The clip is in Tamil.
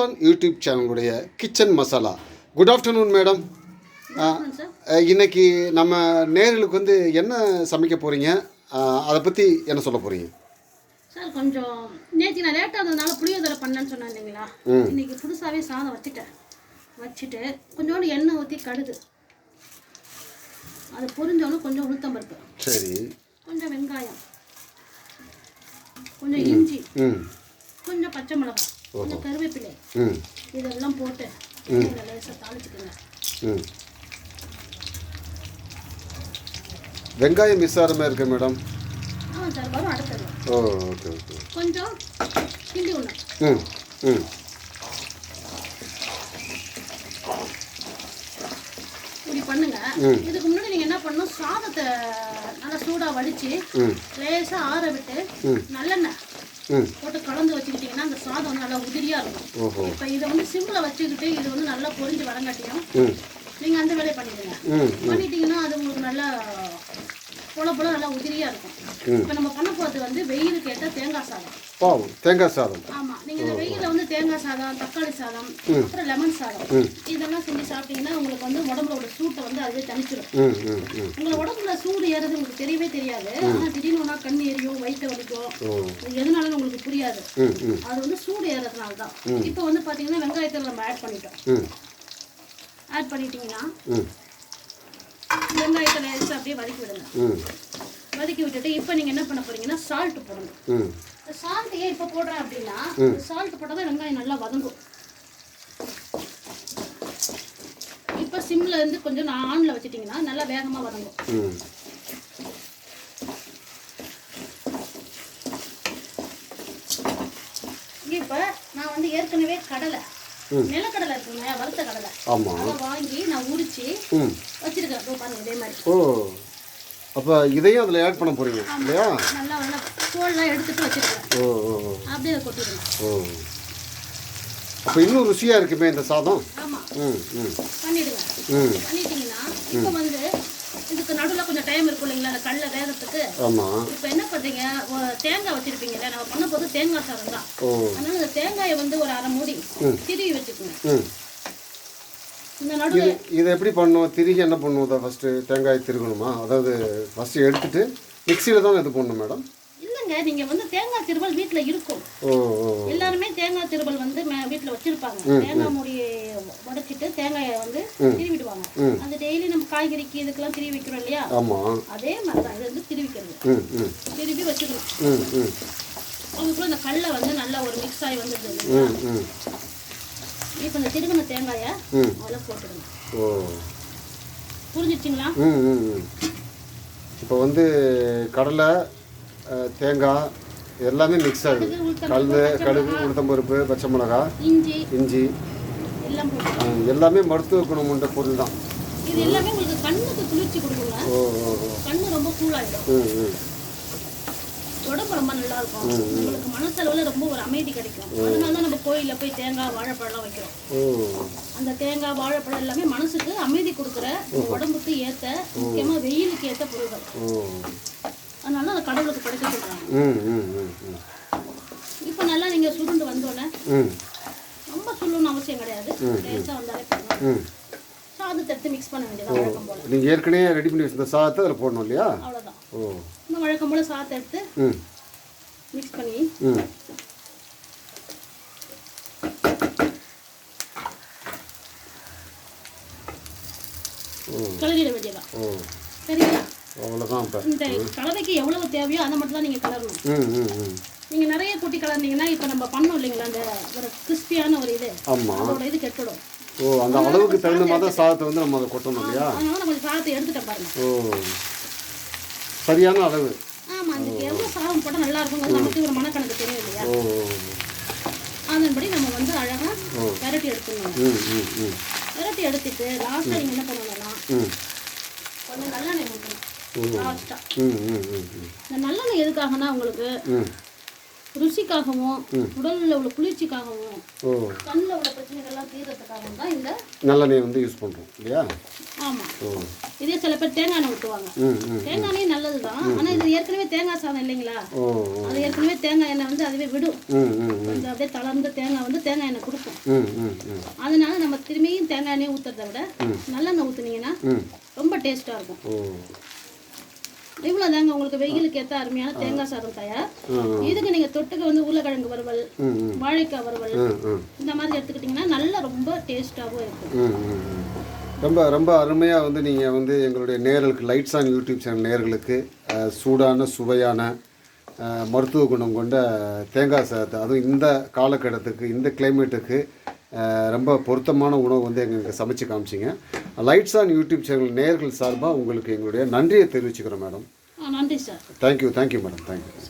சுல்தான் யூடியூப் சேனலுடைய kitchen masala. Good afternoon madam இன்னைக்கு நம்ம நேர்களுக்கு வந்து என்ன சமைக்க போகிறீங்க அதை பற்றி என்ன சொல்ல போகிறீங்க சார் கொஞ்சம் நேற்று நான் லேட்டாக இருந்ததுனால புளியோதரை பண்ணேன்னு சொன்னேன் இல்லைங்களா. இன்னைக்கு புதுசாகவே சாதம் வச்சுட்டேன். வச்சுட்டு கொஞ்சோண்டு எண்ணெய் ஊற்றி கடுகு. அது பொரிஞ்சோன்னு கொஞ்சம் உளுத்தம்பருப்பு சரி. கொஞ்சம் வெங்காயம். கொஞ்சம் இஞ்சி. கொஞ்சம் பச்சை மிளகாய். கொஞ்சம் கருவேப்பிலை. இதெல்லாம் போட்டு லேசாக தாளிச்சுக்கோங்க. வெங்காயம் மாதிரி இருக்கு மேடம்? ஓ ஓகே ஓகே. கொஞ்சம் கிண்டி ம் ம். இப்படி பண்ணுங்க. இதுக்கு முன்னாடி நீங்கள் என்ன பண்ணணும்? சாதத்தை நல்லா சூடாக வடித்து லேசாக ஆற விட்டு. நல்லெண்ணெய் போட்டு கலந்து வச்சுக்கிட்டிங்கன்னா அந்த சாதம் வந்து நல்லா உதிரியாக இருக்கும். இப்போ இதை வந்து சிம்மில் வச்சுக்கிட்டு இது வந்து நல்லா பொரிஞ்சு வரங்காட்டியும் ம். நீங்கள் அந்த வேலையை பண்ணிடுங்க. பண்ணிட்டீங்கன்னா அது உங்களுக்கு நல்லா பொல பொல நல்லா உதிரியாக இருக்கும். இப்போ நம்ம பண்ண போகிறது வந்து வெயிலுக்கு ஏற்ற தேங்காய் சாதம். பாவம் தேங்காய் சாதம். ஆமாம் நீங்கள் இந்த வெயிலில் வந்து தேங்காய் சாதம் தக்காளி சாதம் அப்புறம் லெமன் சாதம். இதெல்லாம் செஞ்சு சாப்பிட்டீங்கன்னா உங்களுக்கு வந்து உடம்புல சூட்டை வந்து அதுவே தணிச்சிடும் உங்களை உடம்புல சூடு ஏறது உங்களுக்கு தெரியவே தெரியாது. ஆனால் திடீர்னு ஒன்றா கண் எரியும் வயிற்று வலிக்கும். எதனாலும் உங்களுக்கு புரியாது. அது வந்து சூடு ஏறதுனால தான். இப்போ வந்து பார்த்தீங்கன்னா வெங்காயத்தில் நம்ம ஆட் பண்ணிட்டோம். ஆட் பண்ணிட்டீங்கன்னா வெங்காயத்தை லேசாக அப்படியே வதக்கி விடுங்க. வதக்கி விட்டுட்டு இப்போ நீங்கள் என்ன பண்ண போறீங்கன்னா சால்ட் போடணும். சால்ட் ஏன் இப்போ போடுறேன் அப்படின்னா சால்ட் போட்டால் தான் வெங்காயம் நல்லா வதங்கும். இப்போ சிம்ல இருந்து கொஞ்சம் நான் ஆன்ல வச்சிட்டிங்கன்னா நல்லா வேகமாக வதங்கும். இப்போ நான் வந்து ஏற்கனவே கடலை நிலக்கடலை இருக்குங்க வறுத்த கடலை. வாங்கி நான் உரிச்சு வச்சிருக்கேன். பாருங்க இதே மாதிரி. ஓ அப்போ இதையும் அதில் ஆட் பண்ண போகிறீங்க இல்லையா? நல்லா நல்லா தோல்லாம் எடுத்துட்டு வச்சிருக்கேன். ஓ ஓ அப்படியே கொட்டிடுங்க ஓ. அப்போ இன்னும் ருசியாக இருக்குமே இந்த சாதம்? ஆமாம் ம் ம். பண்ணிடுங்க ம். பண்ணிட்டீங்கன்னா இப்போ வந்து இதுக்கு நடுவில் கொஞ்சம் டைம் இருக்கும் இல்லைங்களா அந்த கடலை வேகத்துக்கு ஆமாம் இப்போ என்ன பண்ணுறீங்க தேங்காய் வச்சிருப்பீங்கல்ல நம்ம பண்ண போது தேங்காய் சாதம் தான். அதனால இந்த தேங்காயை வந்து ஒரு அரை மூடி திருவி வச்சுக்கோங்க. இது இதை எப்படி பண்ணணும் திருகி என்ன பண்ணுவோம் அதை ஃபஸ்ட்டு தேங்காய் திருகணுமா? அதாவது ஃபஸ்ட்டு எடுத்துட்டு மிக்சியில் தான் இது பண்ணணும் மேடம் இல்லைங்க நீங்கள் வந்து தேங்காய் திருவல் வீட்டில் இருக்கும். ஓ எல்லாருமே தேங்காய் திருவல் வந்து வீட்டில் வச்சிருப்பாங்க. தேங்காய் மூடி உடைச்சிட்டு தேங்காயை வந்து திருவிடுவாங்க. அது டெய்லி நம்ம காய்கறிக்கு இதுக்கெல்லாம் திருவி வைக்கிறோம் இல்லையா? ஆமாம் அதே மாதிரி தான் இது வந்து திருவிக்கிறது. திருவி வச்சுக்கணும். அதுக்குள்ள இந்த கடலை வந்து நல்லா ஒரு மிக்ஸ் ஆகி வந்துடுது இப்போ இந்த திருவின தேங்காயை ம். அதில் போட்டுடுங்க. ஓ. புரிஞ்சிச்சிங்களா ம் ம் இப்போ வந்து கடலை தேங்காய் எல்லாமே மிக்ஸ் ஆகுது. கல் பருப்பு, கடுகு உளுத்தம்பருப்பு பச்சை மிளகாய் இஞ்சி. இஞ்சி. எல்லாம் மருத்துவ குணம் கொண்ட பொருள் தான். இது எல்லாமே உங்களுக்கு கண்ணுக்கு குளிர்ச்சி கொடுக்குங்க. ஓ ஓ ஓ. கண்ணு ரொம்ப கூலாயிடும் ம் ம். உடம்பு ரொம்ப நல்லா இருக்கும் உங்களுக்கு மனசளவுல ரொம்ப ஒரு அமைதி கிடைக்கும். அதனால தான் நம்ம கோயில்ல போய் தேங்காய் வாழைப்பழம்லாம் வைக்கிறோம். அந்த தேங்காய் வாழைப்பழம் எல்லாமே மனசுக்கு அமைதி கொடுக்குற உடம்புக்கு ஏத்த முக்கியமா வெயிலுக்கு ஏத்த பொருள்கள். அதனால அதை கடவுளுக்கு படைக்க ம் இப்போ நல்லா நீங்க சுருண்டு வந்தோடனே ரொம்ப சுள்ளணும்னு அவசியம் கிடையாது. லேசா வந்தாலே போதும். ம். சாதத்தை எடுத்து மிக்ஸ் பண்ண வேண்டியது வழக்கம் போல. நீங்கள் ஏற்கனவே ரெடி பண்ணி வச்சிருந்த சாதத்தை அதில் போடணும் இல்லையா? அவ்வளவுதான். ஓ. வழக்கம் போல சாதத்தை எடுத்து மிக்ஸ் பண்ணி கிளறிட வேண்டியதான் சரிங்களா? அவ்வளோதான் இந்த கலவைக்கு எவ்வளவு தேவையோ அதை மட்டும் தான் நீங்க கலரணும். ம் ம் ம். நீங்க நிறைய கூட்டி கலந்தீங்கன்னா இப்போ நம்ம பண்ணோம் இல்லைங்களா? அந்த ஒரு கிறிஸ்பியான ஒரு இது. அதோட இது கெட்டுடும். ஓ அந்த அளவுக்கு தகுந்த மாதிரி தான் சாதத்தை வந்து நம்ம அதை கொட்டணும் இல்லையா? அதனால நம்ம சாதத்தை எடுத்துட்டேன் பாருங்க. ஓ. சரியான அளவு. ஆமா அதுக்கு எவ்வளவு சாதம் போட்டால் நல்லா இருக்கும் நமக்கு ஒரு மனக்கணக்கு தெரியும் இல்லையா? அதன்படி நம்ம வந்து அழகா விரட்டி எடுத்துக்கணும். விரட்டி எடுத்துட்டு லாஸ்ட்டாக நீங்க என்ன பண்ணணும்னா கொஞ்சம் நல்லெண்ணெய் ஊற்றணும் லாஸ்ட்டாக இந்த நல்லெண்ணெய் எதுக்காகனா உங்களுக்கு ருசிக்காகவும் உடலில் உள்ள குளிர்ச்சிக்காகவும் கண்ணில் உள்ள பிரச்சனைகள்லாம் தீர்றதுக்காக தான் இந்த நல்லெண்ணெய் வந்து யூஸ் பண்ணுறோம் இல்லையா? ஆமாம் இதே சில பேர் தேங்காய் எண்ணெய் ஊற்றுவாங்க தேங்காய் எண்ணெய் நல்லது தான் ஆனால் இது ஏற்கனவே தேங்காய் சாதம் இல்லைங்களா. அது ஏற்கனவே தேங்காய் எண்ணெய் வந்து அதுவே விடும். கொஞ்சம் அப்படியே தளர்ந்த தேங்காய் வந்து தேங்காய் எண்ணெய் கொடுக்கும். அதனால நம்ம திரும்பியும் தேங்காய் எண்ணெய் ஊற்றுறத விட நல்லெண்ணெய் ஊற்றுனீங்கன்னா ரொம்ப டேஸ்ட்டாக இருக்கும். இவ்வளோ தாங்க உங்களுக்கு வெயிலுக்கு ஏற்ற அருமையான தேங்காய் சாதம் தயார். இதுக்கு நீங்கள் தொட்டுக்க வந்து உருளைக்கிழங்கு வறுவல் வாழைக்காய் வறுவல் இந்த மாதிரி எடுத்துக்கிட்டிங்கன்னா நல்லா ரொம்ப டேஸ்ட்டாகவும் இருக்கும். ரொம்ப ரொம்ப அருமையாக வந்து நீங்கள் வந்து எங்களுடைய நேயர்களுக்கு லைட்ஸ் ஆன் யூடியூப் சேனல் நேயர்களுக்கு அஹ், சூடான சுவையான மருத்துவ குணம் கொண்ட தேங்காய் சாதத்தை அதுவும் இந்த காலகட்டத்துக்கு இந்த கிளைமேட்டுக்கு ரொம்ப பொருத்தமான உணவு வந்து எங்களுக்கு சமைச்சு காமிச்சிங்க. லைட்ஸ் ஆன் யூடியூப் சேனல் நேயர்கள் சார்பாக உங்களுக்கு எங்களுடைய நன்றியை தெரிவிச்சுக்கிறோம் மேடம் நன்றி sir thank you thank you madam thank you